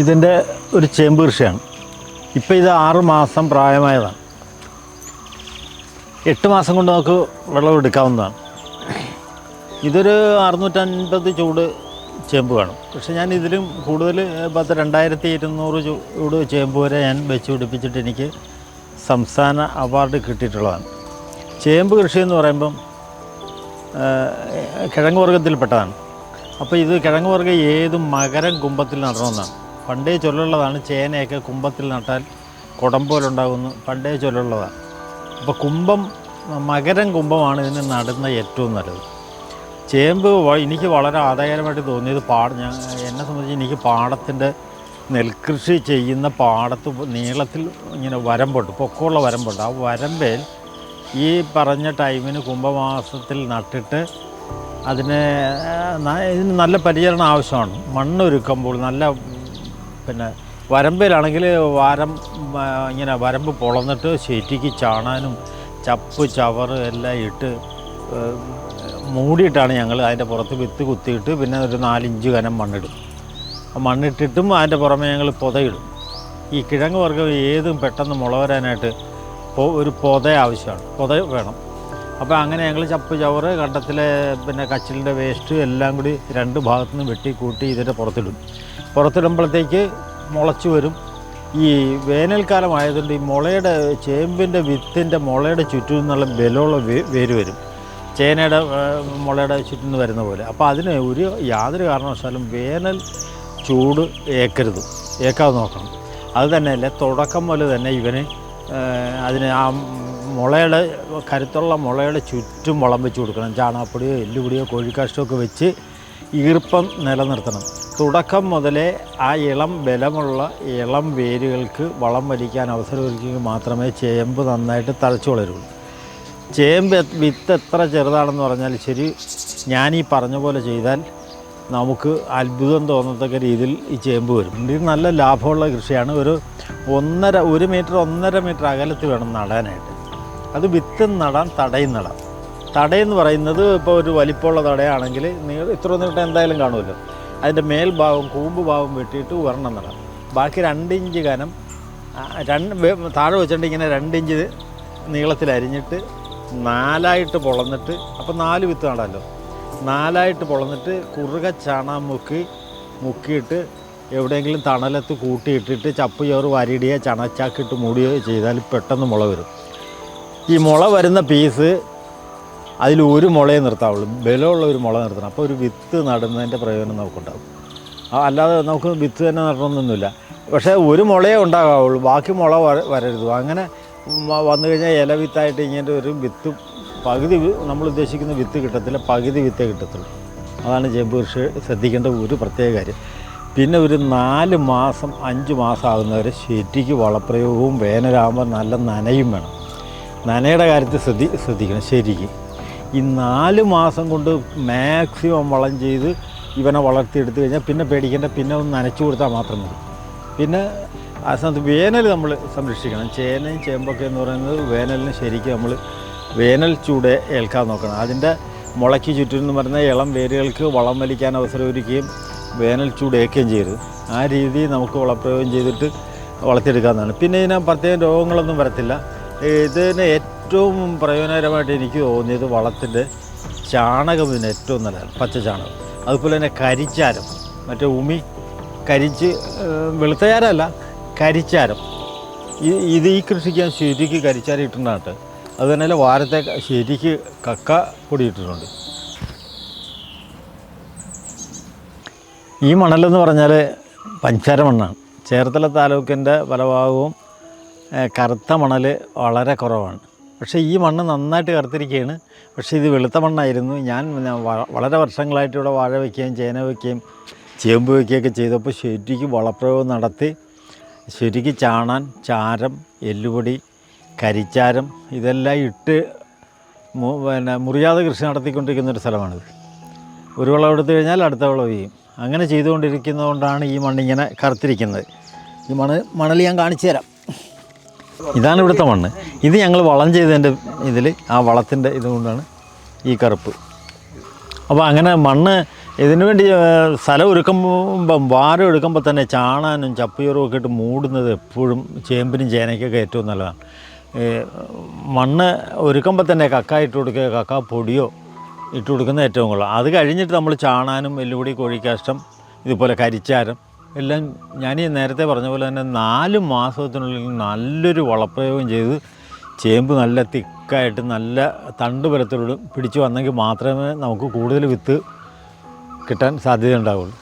ഇതിന്റെ ഒരു ചേമ്പ് കൃഷിയാണ്. ഇപ്പോൾ ഇത് ആറ് മാസം പ്രായമായതാണ്. എട്ട് മാസം കൊണ്ട് നമുക്ക് വിളവെടുക്കാവുന്നതാണ് ഇതൊരു അറുന്നൂറ്റൻപത് ചൂട് ചേമ്പ് വേണം. പക്ഷെ ഞാൻ ഇതിലും കൂടുതൽ പത്ത് രണ്ടായിരത്തി ഇരുന്നൂറ് ചൂട് ചേമ്പ് വരെ ഞാൻ വെച്ച് പിടിപ്പിച്ചിട്ട് എനിക്ക് സംസ്ഥാന അവാർഡ് കിട്ടിയിട്ടുള്ളതാണ്. ചേമ്പ് കൃഷി എന്ന് പറയുമ്പം കിഴങ്ങ് വർഗത്തിൽപ്പെട്ടതാണ് അപ്പോൾ ഇത് കിഴങ്ങ് വർഗം ഏതും മകരം കുംഭത്തിൽ നടണമെന്നാണ്. പണ്ടേ ചൊല്ലുള്ളതാണ് ചേനയൊക്കെ കുംഭത്തിൽ നട്ടാൽ കുടം പോലുണ്ടാകുന്നു. പണ്ടേ ചൊല്ലുള്ളതാണ്. അപ്പോൾ കുംഭം മകരം കുംഭമാണ് ഇതിന് നടുന്ന ഏറ്റവും നല്ലത്. ചേമ്പ് എനിക്ക് വളരെ ആദായകരമായിട്ട് തോന്നിയത് പാട ഞാൻ എന്നെ സംബന്ധിച്ച് എനിക്ക് പാടത്തിന്റെ നെൽകൃഷി ചെയ്യുന്ന പാടത്ത് നീളത്തിൽ ഇങ്ങനെ വരമ്പുണ്ട് പൊക്കമുള്ള വരമ്പുണ്ട് ആ വരമ്പേൽ ഈ പറഞ്ഞ ടൈമിന് കുംഭമാസത്തിൽ നട്ടിട്ട് അതിനെ ഇതിന് നല്ല പരിചരണം ആവശ്യമാണ്. മണ്ണൊരുക്കുമ്പോൾ നല്ല പിന്നെ വരമ്പിലാണെങ്കിൽ വരം ഇങ്ങനെ വരമ്പ് പൊളന്നിട്ട് ശരിക്ക് ചാണാനും ചപ്പ് ചവറ് എല്ലാം ഇട്ട് മൂടിയിട്ടാണ് ഞങ്ങൾ അതിന്റെ പുറത്ത് വിത്ത് കുത്തിയിട്ട് പിന്നെ ഒരു നാലിഞ്ച് കനം മണ്ണിടും. മണ്ണിട്ടിട്ടും അതിന്റെ പുറമെ ഞങ്ങൾ പുതയിടും. ഈ കിഴങ്ങ് വർഗം ഏതും പെട്ടെന്ന് മുള വരാനായിട്ട് ഒരു പൊത ആവശ്യമാണ്. പൊത വേണം. അപ്പോൾ അങ്ങനെ ഞങ്ങൾ ചപ്പ് ചവറ് കണ്ടത്തിലെ പിന്നെ കച്ചിലിന്റെ വേസ്റ്റ് എല്ലാം കൂടി രണ്ട് ഭാഗത്തു നിന്ന് വെട്ടി കൂട്ടി ഇതിന്റെ പുറത്തിടും. പുറത്തിടുമ്പോഴത്തേക്ക് മുളച്ച് വരും. ഈ വേനൽക്കാലം ആയതുകൊണ്ട് ഈ മുളയുടെ ചേമ്പിന്റെ വിത്തിന്റെ മുളയുടെ ചുറ്റും നിന്നുള്ള ബലമുള്ള വേര് വരും. ചേനയുടെ മുളയുടെ ചുറ്റും നിന്ന് വരുന്ന പോലെ. അപ്പോൾ അതിന് ഒരു യാതൊരു കാരണവശാലും വേനൽ ചൂട് ഏക്കരുത്. ഏക്കാതെ നോക്കണം. അത് തന്നെയല്ല തുടക്കം മുതൽ തന്നെ ഇവന് അതിന് ആ മുളയുടെ കരുത്തുള്ള മുളയുടെ ചുറ്റും വളം വെച്ച് കൊടുക്കണം. ചാണകപ്പൊടിയോ എല്ലുപൊടിയോ കോഴിക്കാഷ്ടമൊക്കെ വെച്ച് ഈർപ്പം നിലനിർത്തണം. തുടക്കം മുതലേ ആ ഇളം ബലമുള്ള ഇളം വേരുകൾക്ക് വളം വലിക്കാൻ അവസരമൊരുക്കിയെങ്കിൽ മാത്രമേ ചേമ്പ് നന്നായിട്ട് തഴച്ചു വളരുള്ളൂ. ചേമ്പ് വിത്ത് എത്ര ചെറുതാണെന്ന് പറഞ്ഞാൽ ശരി ഞാനീ പറഞ്ഞ പോലെ ചെയ്താൽ നമുക്ക് അത്ഭുതം തോന്നത്തക്ക രീതിയിൽ ഈ ചേമ്പ് വരും. ഇത് നല്ല ലാഭമുള്ള കൃഷിയാണ്. ഒരു ഒന്നര ഒരു മീറ്റർ ഒന്നര മീറ്റർ അകലത്ത് വേണം നടാനായിട്ട്. അത് വിത്ത് നടാൻ തടയും നടാം. തടയെന്ന് പറയുന്നത് ഇപ്പോൾ ഒരു വലിപ്പമുള്ള തടയാണെങ്കിൽ നീ ഇത്ര നീട്ടം എന്തായാലും കാണുമല്ലോ. അതിന്റെ മേൽഭാഗം കൂമ്പ് ഭാഗം വെട്ടിയിട്ട് ഒരെണ്ണം നടാം. ബാക്കി രണ്ട് ഇഞ്ച് കനം രണ്ട് താഴെ വെച്ചിട്ട് ഇങ്ങനെ രണ്ട് ഇഞ്ച് നീളത്തിൽ അരിഞ്ഞിട്ട് നാലായിട്ട് പൊളന്നിട്ട് അപ്പോൾ നാല് വിത്ത് നടാമല്ലോ നാലായിട്ട് പൊളന്നിട്ട് കുറുക ചാണാൻ മുക്കി മുക്കിയിട്ട് എവിടെയെങ്കിലും തണലത്ത് കൂട്ടിയിട്ടിട്ട് ചപ്പ് ചോറ് വരിടിയോ ചണച്ചാക്കിട്ട് മൂടുകയോ ചെയ്താൽ പെട്ടെന്ന് മുള വരും. ഈ മുള വരുന്ന പീസ് അതിൽ ഒരു മുളയെ നിർത്താവുള്ളൂ. ബലമുള്ള ഒരു മുള നിർത്തണം. അപ്പോൾ ഒരു വിത്ത് നടുന്നതിന്റെ പ്രയോജനം നമുക്കുണ്ടാകും. അല്ലാതെ നമുക്ക് വിത്ത് തന്നെ നടണമെന്നൊന്നുമില്ല പക്ഷേ ഒരു മുളയേ ഉണ്ടാകാവുള്ളൂ. ബാക്കി മുള വര- വരരുത്. അങ്ങനെ വന്നു കഴിഞ്ഞാൽ ഇല വിത്തായിട്ട് ഇങ്ങനെ ഒരു വിത്ത് പകുതി നമ്മൾ ഉദ്ദേശിക്കുന്ന വിത്ത് കിട്ടത്തില്ല. പകുതി വിത്തേ കിട്ടത്തുള്ളൂ. അതാണ് ജമ്പ് കൃഷി ശ്രദ്ധിക്കേണ്ട ഒരു പ്രത്യേക കാര്യം. പിന്നെ ഒരു നാല് മാസം അഞ്ച് മാസം ആകുന്നവരെ ശരിക്ക് വളപ്രയോഗവും വേനലാകുമ്പോൾ നല്ല നനയും വേണം. നനയുടെ കാര്യത്തിൽ ശ്രദ്ധി ശ്രദ്ധിക്കണം ശരിക്കും. ഈ നാല് മാസം കൊണ്ട് മാക്സിമം വളം ചെയ്ത് ഇവനെ വളർത്തിയെടുത്തു കഴിഞ്ഞാൽ പിന്നെ പേടിക്കേണ്ട പിന്നെ ഒന്ന് നനച്ചു കൊടുത്താൽ മാത്രം മതി. പിന്നെ ആ സമയത്ത് വേനൽ നമ്മൾ സംരക്ഷിക്കണം. ചേനയും ചേമ്പൊക്കെ എന്ന് പറയുന്നത് വേനലിന് ശരിക്കും നമ്മൾ വേനൽ ചൂട് ഏൽക്കാൻ നോക്കണം. അതിന്റെ മുളയ്ക്ക് ചുറ്റും എന്ന് പറയുന്ന ഇളം വേരുകൾക്ക് വളം വലിക്കാൻ അവസരമൊരുക്കുകയും വേനൽ ചൂട് ഏൽക്കുകയും ചെയ്യരുത്. ആ രീതിയിൽ നമുക്ക് വളപ്രയോഗം ചെയ്തിട്ട് വളർത്തിയെടുക്കാവുന്നതാണ്. പിന്നെ ഇതിന് പ്രത്യേകം രോഗങ്ങളൊന്നും വരത്തില്ല. ഇതിന് ഏറ്റവും പ്രയോജനകരമായിട്ട് എനിക്ക് തോന്നിയത് വളത്തിന്റെ ചാണകം ഇതിന് ഏറ്റവും നല്ലതാണ് പച്ച ചാണകം. അതുപോലെ തന്നെ കരിച്ചാരം. മറ്റേ ഉമി കരിച്ച് വെളുത്തയാരമല്ല കരിച്ചാരം. ഇത് ഈ കൃഷിക്ക് ഞാൻ ശരിക്ക് കരിച്ചാരം ഇട്ടിട്ടുണ്ട് അത് തന്നെ വാരത്തെ ശരിക്ക് കക്ക പൊടി ഇട്ടിട്ടുണ്ട്. ഈ മണലെന്ന് പറഞ്ഞാൽ പഞ്ചാര മണ്ണാണ്. ചേർത്തല താലൂക്കിന്റെ പല ഭാഗവും കറുത്ത മണൽ വളരെ കുറവാണ്. പക്ഷേ ഈ മണ്ണ് നന്നായിട്ട് കറുത്തിരിക്കുകയാണ് പക്ഷേ ഇത് വെളുത്ത മണ്ണായിരുന്നു. ഞാൻ വളരെ വർഷങ്ങളായിട്ട് ഇവിടെ വാഴ വയ്ക്കുകയും ചേന വയ്ക്കുകയും ചേമ്പ് വയ്ക്കുകയൊക്കെ ചെയ്തപ്പോൾ ശരിക്കും വളപ്രയോഗം നടത്തി ശരിക്കും ചാണാൻ ചാരം എല്ലുപൊടി കരിച്ചാരം ഇതെല്ലാം ഇട്ട് പിന്നെ മുറിയാതെ കൃഷി നടത്തിക്കൊണ്ടിരിക്കുന്ന ഒരു സ്ഥലമാണിത്. ഒരു വിളവ് എടുത്തു കഴിഞ്ഞാൽ അടുത്ത വിളവ് ചെയ്യും അങ്ങനെ ചെയ്തുകൊണ്ടിരിക്കുന്നതുകൊണ്ടാണ് ഈ മണ്ണിങ്ങനെ കറുത്തിരിക്കുന്നത്. ഈ മണ്ണ് മണൽ ഞാൻ കാണിച്ചു തരാം. ഇതാണ് ഇവിടുത്തെ മണ്ണ്. ഇത് ഞങ്ങൾ വളം ചെയ്തതിന്റെ ഇതിൽ ആ വളത്തിന്റെ ഇതുകൊണ്ടാണ് ഈ കറുപ്പ്. അപ്പോൾ അങ്ങനെ മണ്ണ് ഇതിനു വേണ്ടി സ്ഥലം ഒരുക്കുമ്പം വാരം എടുക്കുമ്പോൾ തന്നെ ചാണാനും ചപ്പുചോറും ഒക്കെ ഇട്ട് മൂടുന്നത് എപ്പോഴും ചേമ്പിനും ചേനയ്ക്കൊക്കെ ഏറ്റവും നല്ലതാണ്. മണ്ണ് ഒരുക്കുമ്പോൾ തന്നെ കക്ക ഇട്ട് കൊടുക്കുക കക്ക പൊടിയോ ഇട്ട് കൊടുക്കുന്നത് ഏറ്റവും കൊള്ളാം അത് കഴിഞ്ഞിട്ട് നമ്മൾ ചാണാനും എല്ലുപൊടി കോഴിക്കാഷ്ടം ഇതുപോലെ കരിച്ചാരം എല്ലാം ഞാൻ ഈ നേരത്തെ പറഞ്ഞ പോലെ തന്നെ നാല് മാസത്തിനുള്ളിൽ നല്ലൊരു വളപ്രയോഗം ചെയ്ത് ചേമ്പ് നല്ല തിക്കായിട്ട് നല്ല തണ്ട് ബലത്തിലൂടെ പിടിച്ചു വന്നെങ്കിൽ മാത്രമേ നമുക്ക് കൂടുതൽ വിത്ത് കിട്ടാൻ സാധ്യതയുണ്ടാവുള്ളൂ.